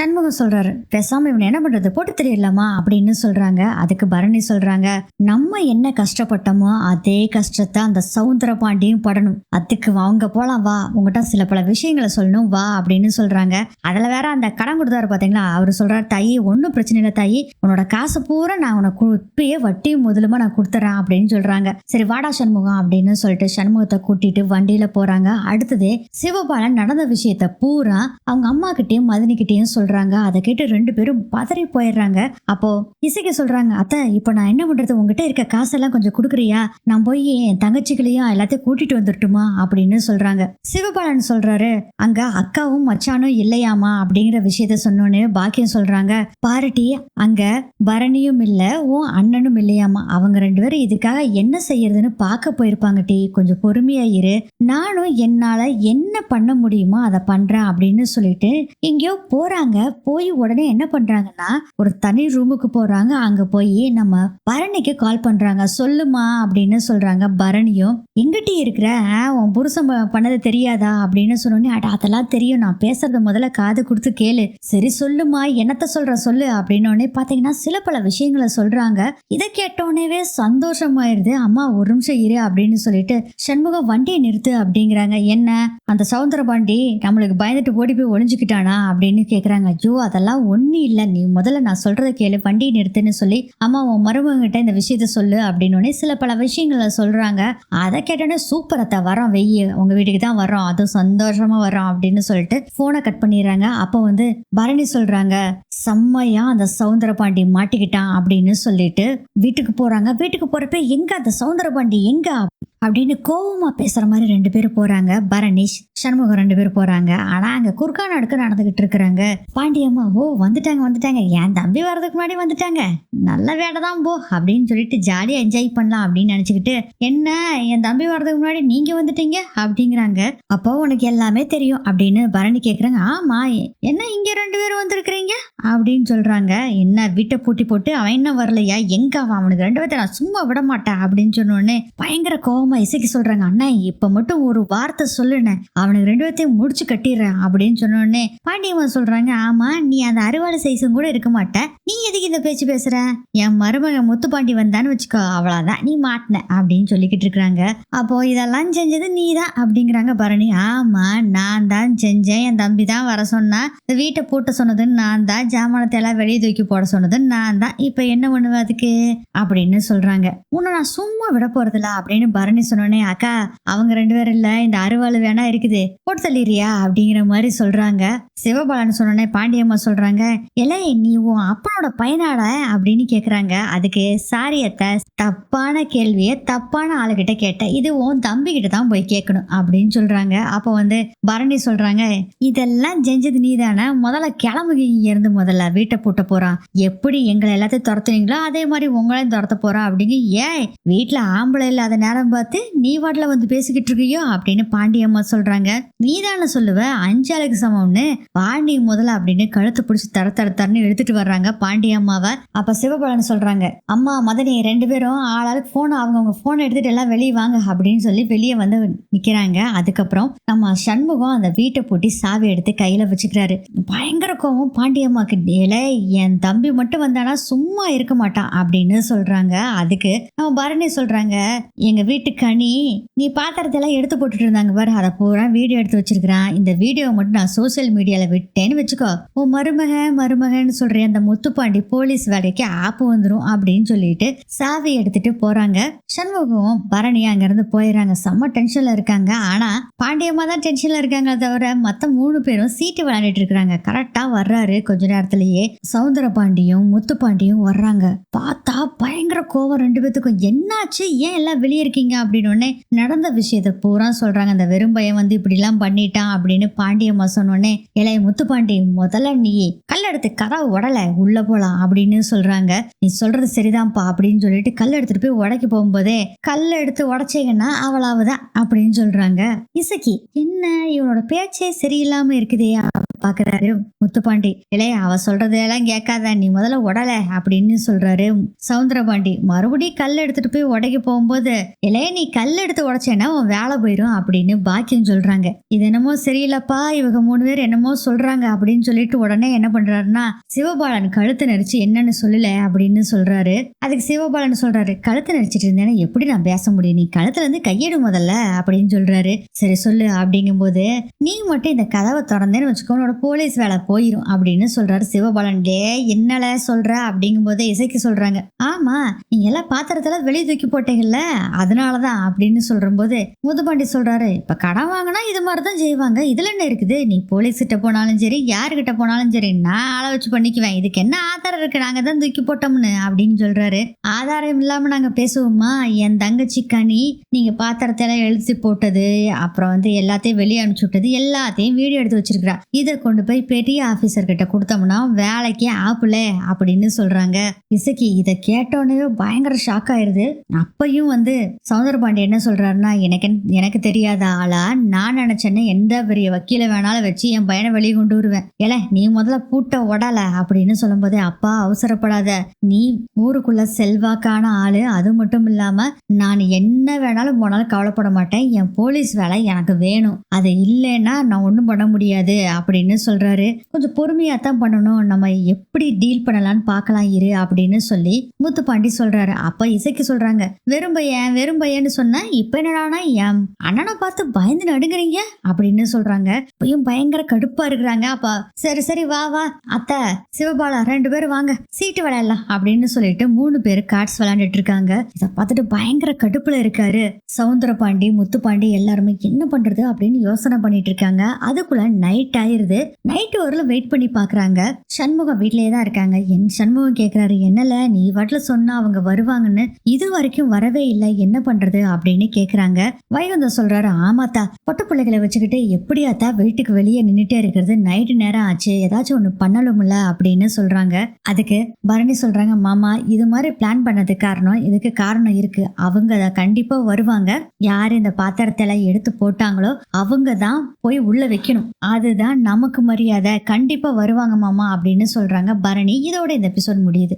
சண்முகம் சொல்றாரு பேசாம இவன் என்ன பண்றது? போட்டு தெரியலாமா? அப்படின்னு சொல்றாங்க. அதுக்கு பரணி சொல்றாங்க நம்ம என்ன கஷ்டப்பட்டோமோ அதே கஷ்டத்தை அந்த சவுந்தர பாண்டியும் படணும். அதுக்கு அவங்க போலாம் வா. உங்ககிட்ட சில பல விஷயங்களை சொல்லணும் வா அப்படின்னு சொல்றாங்க. அதுல வேற அந்த கடன் கொடுத்தாரு பாத்தீங்களா? அவர் சொல்றாரு தாயி ஒன்றும் பிரச்சனை இல்லை தாயி. உன்னோட காசு பூரா நான் உனக்கு இப்பயே வட்டியும் முதலுமா நான் கொடுத்துறேன் அப்படின்னு சொல்றாங்க. சரி வாடா சண்முகம் அப்படின்னு சொல்லிட்டு சண்முகத்தை கூட்டிட்டு வண்டியில போறாங்க. அடுத்தது சிவபாலன் நடந்த விஷயத்த பூரா அவங்க அம்மா கிட்டயும் மதினி கிட்டயும் சொல்றாங்க அதை கேட்டு ரெண்டு பேரும் பதறி போயிடுறாங்க. அப்போ இசைக்கு சொல்றாங்க அத்தை இப்போ நான் என்ன பண்றது? உங்ககிட்ட இருக்க காசெல்லாம் கொஞ்சம் கொடுக்குறியா? நான் போய் என் தங்கச்சிகளையும் எல்லாத்தையும் கூட்டிட்டு வந்துட்டுமா அப்படின்னு சொல்றாங்க. சிவபாலன் சொல்றாரு அங்க அக்காவும் மச்சானும் இல்லையாமா? அப்படிங்கிற விஷயத்த சொன்னோன்னு பாக்கியம் சொல்றாங்க. பாரட்டி அங்க பரணியும் இல்ல உன் அண்ணனும் இல்லையாமா? அவங்க ரெண்டு பேரும் இதுக்காக என்ன செய்யறதுன்னு பார்க்க போயிருப்பாங்க டி கொஞ்சம் பொறுமையா இரு. நானும் என்னால என்ன பண்ண முடியுமோ அதை பண்றேன் அப்படின்னு சொல்லிட்டு எங்கேயோ போறாங்க. போய் உடனே என்ன பண்றாங்கன்னா ஒரு தனி ரூமுக்கு போறாங்க. அங்க போய் நம்ம பரணிக்கு கால் பண்றாங்க. சொல்லுமா அப்படின்னு சொல்றாங்க. பரணியும் எங்கிட்ட இருக்கிற? உன் புருஷன் பண்ணது தெரியாதா? அப்படின்னு சொன்னோடனே அட அதெல்லாம் தெரியும். நான் பேசுறது முதல்ல காது கொடுத்து கேளு. சரி சொல்லுமா. என்னத்த சொல்ற சொல்லு. அப்படின்னோடனே பாத்தீங்கன்னா சில பல விஷயங்களை சொல்றாங்க. இதை கேட்டோடனேவே சந்தோஷமாயிருது. அம்மா ஒரு நிமிஷம் இரு அப்படின்னு சொல்லிட்டு சண்முகம் வண்டியை நிறுத்து அப்படிங்கிறாங்க. என்ன? அந்த சவுந்தர பாண்டி நம்மளுக்கு பயந்துட்டு ஓடி போய் ஒளிஞ்சுக்கிட்டானா? அப்படின்னு சொல்கிறாங்க ஐயோ அதெல்லாம் ஒன்றும் இல்லை. நீ முதல்ல நான் சொல்றதை கேளு. வண்டி நிறுத்துன்னு சொல்லி அம்மா உன் மருமகிட்ட இந்த விஷயத்த சொல்லு அப்படின்னு சில பல விஷயங்களை சொல்றாங்க. அதை கேட்டோன்னே சூப்பரத்தை வரோம் வெய்ய. உங்க வீட்டுக்கு தான் வரோம். அதுவும் சந்தோஷமா வரோம் அப்படின்னு சொல்லிட்டு ஃபோனை கட் பண்ணிடுறாங்க. அப்போ வந்து பரணி சொல்றாங்க செம்மையா அந்த சவுந்தர பாண்டி மாட்டிக்கிட்டான் அப்படின்னு சொல்லிட்டு வீட்டுக்கு போறாங்க. வீட்டுக்கு போறப்ப எங்க அந்த சவுந்தர பாண்டி எங்க? அப்படின்னு கோபமாக பேசுற மாதிரி ரெண்டு பேரும் போறாங்க. பரணிஷ் சண்முகம் ரெண்டு பேரும் போறாங்க. ஆனா அங்க குறுக்கா நடுக்க நடந்துக்கிட்டு இருக்கிறாங்க. பாண்டியம்மா ஓ வந்துட்டாங்க வந்துட்டாங்க. என் தம்பி வர்றதுக்கு முன்னாடி வந்துட்டாங்க. நல்ல வேலை தான் போ அப்படின்னு சொல்லிட்டு ஜாலியா என்ஜாய் பண்ணலாம் அப்படின்னு நினச்சிக்கிட்டு என்ன என் தம்பி வர்றதுக்கு முன்னாடி நீங்க வந்துட்டீங்க? அப்படிங்கிறாங்க. அப்போ உனக்கு எல்லாமே தெரியும் அப்படின்னு பரணி கேட்குறாங்க ஆமா என்ன இங்கே ரெண்டு பேரும் வந்திருக்கிறீங்க? அப்படின்னு சொல்றாங்க. என்ன வீட்டை பூட்டி போட்டு அவன் என்ன வரலையா? எங்க அவன்? அவனுக்கு ரெண்டு பேர்த்த நான் சும்மா விட மாட்டேன் அப்படின்னு சொன்னோடனே பயங்கர கோவமா இசைக்கு சொல்றாங்க அண்ணா இப்ப மட்டும் ஒரு வார்த்தை சொல்லுனேன் அவனுக்கு ரெண்டு பேர்த்தையும் முடிச்சு கட்டிடுறேன் அப்படின்னு சொன்னோடனே பாண்டியம்மா சொல்றாங்க ஆமா நீ அந்த அறுவாடு சைஸும் கூட இருக்க மாட்ட. நீ எதுக்கு இந்த பேச்சு பேசுற? என் மருமகன் முத்துப்பாண்டி வந்தான்னு வச்சுக்கோ அவ்வளவுதான் நீ மாட்டின அப்படின்னு சொல்லிக்கிட்டு இருக்கிறாங்க. அப்போ இதெல்லாம் செஞ்சது நீ தான் அப்படிங்கிறாங்க பரணி. ஆமா நான் தான் செஞ்சேன். என் தம்பி தான் வர சொன்னா இந்த வீட்டை பூட்ட சொன்னது நான் தான் ஜாமானத்தை எல்லாம் வெளியே தூக்கி போட சொன்னது நான் தான். இப்ப என்ன பண்ணுவேன் அதுக்கு? அப்படின்னு சொல்றாங்க. உன்னை நான் சும்மா விட போறதில்ல அப்படின்னு பரணி சொன்னோடனே அக்கா அவங்க ரெண்டு பேரும் இல்ல இந்த அருவாள் வேணா இருக்குது போட்டு தள்ளிடுறியா? அப்படிங்கிற மாதிரி சொல்றாங்க. சிவபாலன் சொன்னோடனே பாண்டியம்மா சொல்றாங்க எலே நீ உன் அப்பனோட பையனாட? அப்படின்னு கேக்குறாங்க. அதுக்கு சாரி அத்தை தப்பான கேள்வியை தப்பான ஆளுகிட்ட கேட்டேன் இது உன் தம்பி கிட்ட தான் போய் கேட்கணும் அப்படின்னு சொல்றாங்க. அப்போ வந்து பரணி சொல்றாங்க இதெல்லாம் செஞ்சது நீதானே? முதல்ல கிளம்புங்க இங்க இருந்து முதல்ல வீட்டை பூட்ட போறான். எப்படி எங்களை எல்லாத்தையும் துரத்துனீங்களோ அதே மாதிரி உங்களையும் துரத்த போறான். அப்படிங்க ஏன் வீட்டுல ஆம்பளை இல்லாத நேரம் பார்த்து நீ வாட்டில் வந்து பேசிக்கிட்டு இருக்கியோ அப்படின்னு பாண்டியம்மா சொல்றாங்க. நீதானே சொல்லுவ அஞ்சாளுக்கு சமம்னு பாண்டி முதல்ல அப்படின்னு கழுத்து பிடிச்சி தர தர தரன்னு எடுத்துட்டு வர்றாங்க பாண்டியம்மாவை அப்ப சிவபலன் சொல்றாங்க அம்மா மதனி ரெண்டு பேரும் ஆளாளுக்கு போன் அவங்கவுங்க போன் எடுத்துட்டு எல்லாம் வெளியே வாங்க அப்படின்னு சொல்லி வெளியே வந்து நிக்கிறாங்க. அதுக்கப்புறம் நம்ம சண்முகம் அந்த வீட்டை பூட்டி சாவி எடுத்து கையில வச்சுக்கிறாரு. பயங்கர கோவம் பாண்டியம்மாக்கு "ஏலே, என் தம்பி மட்டும் வந்தானா சும்மா இருக்க மாட்டான் அப்படின்னு சொல்றாங்க. அதுக்கு நம்ம பரணி சொல்றாங்க எங்க வீட்டு கனி நீ பாத்திரத்தெல்லாம் எடுத்து போட்டுட்டு இருந்தாங்க பாரு. அதை பூரா வீடியோ எடுத்து வச்சிருக்கிறான். இந்த வீடியோவை மட்டும் நான் சோசியல் மீடியால விட்டேன்னு வச்சுக்கோ. உன் மருமக மருமகன்னு சொல்றேன் அந்த முத்துப்பாண்டி போலீஸ் வேலைக்கு ஆப்பு வந்துரும் அப்படின்னு சொல்லிட்டு சாவி எடுத்துட்டு போறாங்க. சண்முகம் பரணி அங்க இருந்து போயிடுறாங்க செம்ம டென்ஷன்ல இருக்காங்க. ஆனா பாண்டியம்மா தான் டென்ஷன்ல இருக்காங்க தவிர மத்த மூணு பேரும் சீட்டு விளையாடிட்டு இருக்காங்க கரெக்டா வர்றாரு கொஞ்ச நேரத்திலேயே. சவுந்தர பாண்டியும் முத்துப்பாண்டியும் வர்றாங்க. பார்த்தா பயங்கர கோவம் ரெண்டு பேத்துக்கும். என்னாச்சு? ஏன் எல்லாம் வெளியே இருக்கீங்க? அப்படின்னு உடனே நடந்த விஷயத்த பூரா சொல்றாங்க. அந்த வெறும் பையன் வந்து இப்படி எல்லாம் பண்ணிட்டான் அப்படின்னு பாண்டியம்மா சொன்னோடனே இளைய முத்துப்பாண்டி முதல்ல நீ கல்லெடுத்து கதவு உடல உள்ள போலாம் அப்படின்னு சொல்றாங்க. நீ சொல்றது சரிதான்ப்பா அப்படின்னு சொல்லிட்டு கல் எடுத்துட்டு போய் உடைக்க போகும்போதே கல் எடுத்து உடைச்சீங்கன்னா அவளாவதான் அப்படின்னு சொல்றாங்க. இசக்கி என்ன? இவனோட பேச்சே சரியில்லாம இருக்குதே பாக்குறாரு முத்துப்பாண்டி. இளைய அவ சொல்றதெல்லாம் கேட்காத. நீ முதல்ல உடல அப்படின்னு சொல்றாரு சவுந்தரபாண்டி. மறுபடியும் கல் எடுத்துட்டு போய் உடைக்க போகும்போது இளைய நீ கல் எடுத்து உடைச்சேன்னா உன் வேலை போயிடும் அப்படின்னு பாக்கியம் சொல்றாங்க. இது என்னமோ சரியில்லப்பா இவங்க மூணு பேர் என்னமோ சொல்றாங்க அப்படின்னு சொல்லிட்டு உடனே என்ன பண்றாருன்னா சிவபாலன் கழுத்து நெரிச்சு என்னன்னு சொல்லல அப்படின்னு சொல்றாரு. அதுக்கு சிவபாலன் சொல்றாரு கழுத்து நெரிச்சிட்டு இருந்தேன்னா எப்படி நான் பேச முடியும்? நீ கழுத்துல இருந்து கையெடு முதல்ல அப்படின்னு சொல்றாரு. சரி சொல்லு அப்படிங்கும்போது நீ மட்டும் இந்த கதவை திறந்தேன்னு வச்சுக்கோ உன்னோட போலீஸ் வேலை போயிடும் அப்படின்னு சொல்றாரு சிவபாலன். டே என்னல சொல்ற? அப்படிங்கும்போது இசைக்கு சொல்றாங்க ஆமா நீங்க எல்லாம் பாத்திரத்தெல்லாம் வெளியே தூக்கி போட்டீங்கல்ல அதனாலதான் அப்படின்னு சொல்றபோது முதுபாண்டி சொல்கிறாரு இப்போ கடன் வாங்கினா இது மாதிரி தான் செய்வாங்க. இதில் என்ன இருக்குது? நீ போலீஸ்கிட்ட போனாலும் சரி யாருக்கிட்ட போனாலும் சரி நான் ஆளை வச்சு பண்ணிக்குவேன். இதுக்கு என்ன ஆதாரம் இருக்குது நாங்கள் தான் தூக்கி போட்டோம்னு அப்படின்னு சொல்கிறாரு ஆதாரம் இல்லாமல் நாங்கள் பேசுவோமா என் தங்கச்சி கனி நீங்கள் பாத்திரத்தை எல்லாம் எழுதி போட்டது அப்புறம் வந்து எல்லாத்தையும் வெளியே அனுப்பிச்சு விட்டது எல்லாத்தையும் வீடியோ எடுத்து வச்சிருக்கிறா. இதை கொண்டு போய் பெரிய ஆஃபீஸர்கிட்ட கொடுத்தோம்னா வேலைக்கு ஆப்புல அப்படின்னு சொல்கிறாங்க இசைக்கு இதை கேட்டோன்னே பயங்கர ஷாக் ஆயிடுது அப்பையும் வந்து சவுந்தரபாண்டி என்ன சொல்றாருன்னா எனக்கு எனக்கு தெரியாத ஆளா? நான் நினச்சேன்னு எந்த பெரிய வக்கீல வேணாலும் வச்சு என் பையனை வெளியே கொண்டு வருவேன். ஏல நீ முதல்ல கூட்ட உடல அப்படின்னு சொல்லும்போது அப்பா அவசரப்படாத. நீ ஊருக்குள்ள செல்வாக்கான ஆளு. அது மட்டும் இல்லாம நான் என்ன வேணாலும் போனாலும் கவலைப்பட மாட்டேன். என் போலீஸ் வேலை எனக்கு வேணும். அது இல்லைன்னா நான் ஒன்றும் பண்ண முடியாது அப்படின்னு சொல்றாரு. கொஞ்சம் பொறுமையா தான் பண்ணணும். நம்ம எப்படி டீல் பண்ணலாம்னு பார்க்கலாம் இரு அப்படின்னு சொல்லி முத்துப்பாண்டி சொல்றாரு. அப்பா இசைக்கு சொல்றாங்க வெறும் பையன் வெறும் பையன்னு சொன்னேன் இப்ப என்னடானா என் அண்ணனை பார்த்து பயந்து நடுங்குறீங்க? அப்படின்னு சொல்றாங்க. இப்பயும் பயங்கர கடுப்பா இருக்கிறாங்க. அப்பா சரி சரி வா வா. அத்தை சிவபாலா ரெண்டு பேரும் வாங்க. சீட்டு விளையாடலாம் அப்படின்னு சொல்லிட்டு மூணு பேர் கார்ட்ஸ் விளையாண்டுட்டு இருக்காங்க. இதை பார்த்துட்டு பயங்கர கடுப்புல இருக்காரு. சவுந்தரபாண்டி முத்துப்பாண்டி எல்லாருமே என்ன பண்றது அப்படின்னு யோசனை பண்ணிட்டு இருக்காங்க. அதுக்குள்ள நைட் ஆயிருது. நைட்டு வரல வெயிட் பண்ணி பாக்குறாங்க. சண்முகம் வீட்லயே தான் இருக்காங்க. என் சண்முகம் கேக்குறாரு என்னல நீ வாட்டில் சொன்னா அவங்க வருவாங்கன்னு. இது வரைக்கும் வரவே இல்லை. என்ன பண்றது அப்படின்னு கேக்குறாங்க. வைகுந்தம் சொல்றாரு ஆமாத்தா பொட்ட பிள்ளைகளை வச்சுக்கிட்டு எப்படியாத்தா வீட்டுக்கு வெளியே நின்னுட்டே இருக்கிறது? நைட்டு நேரம் ஆச்சு ஏதாச்சும் ஒண்ணு பண்ணலும்ல அப்படின்னு சொல்றாங்க. அதுக்கு பரணி சொல்றாங்க மாமா இது மாதிரி பிளான் பண்ணது காரணம் இதுக்கு காரணம் இருக்கு. அவங்க கண்டிப்பா வருவாங்க. யார் இந்த பாத்திரத்தை எல்லாம் எடுத்து போட்டாங்களோ அவங்க தான் போய் உள்ள வைக்கணும். அதுதான் நமக்கு மரியாதை. கண்டிப்பா வருவாங்க மாமா அப்படின்னு சொல்றாங்க பரணி. இதோட இந்த எபிசோட் முடியுது.